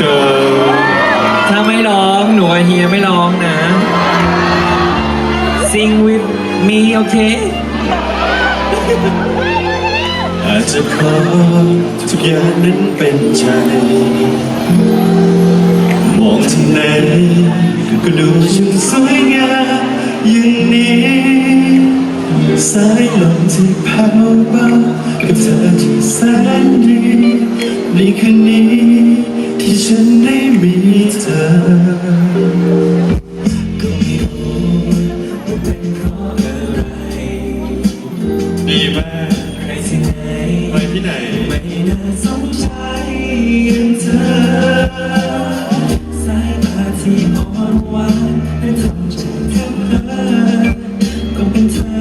go ถ้าไม่ร้อง หนูกับเฮียไม่ร้องนะ Sing with me โอเค อาจจะขอทุกอย่างนั้นเป็นใจ มองที่ไหนก็ดูช่างสวยงามอย่างนี้ สายลมที่แผ่วเบากับเธอที่แสนดีในคืนนี้ ที่ฉันได้มีเธอ ก็ไม่รู้ว่าเป็นเพราะอะไรดีมากใครที่ไหนไปที่ไหน ไม่น่าสนใจอย่างเธอ สายตาที่อ่อนหวานและทำใจเธอก็เป็นเธอ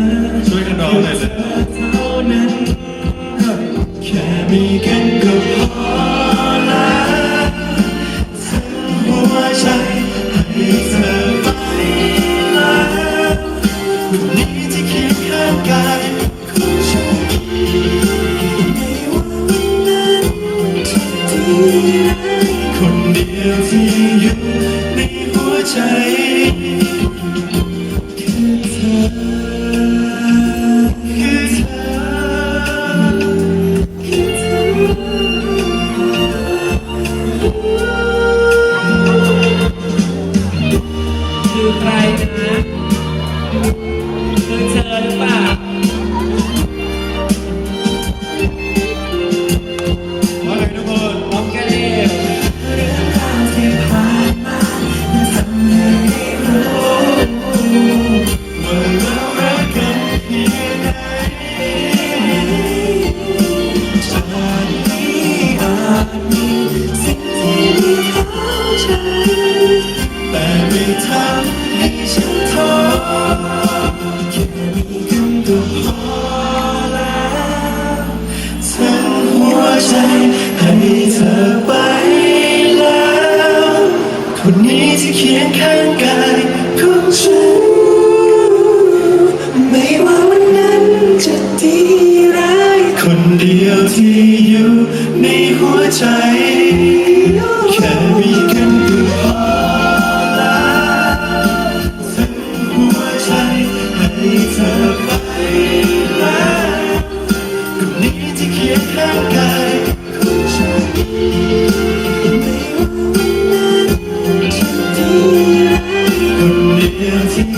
ช่วยกันร้องหน่อยเลยเท่านั้นแค่มีกัน หัวใจ แต่ไม่ทำให้ฉันท้อ ข้างกายของฉัน ไม่ว่าวันนั้นจะดีร้ายคนเดียวที่อยู่ในหัวใจ แค่มีกันก็พอแล้วทั้งหัวใจให้เธอไปแล้วคนนี้ที่เคียงข้างกาย คน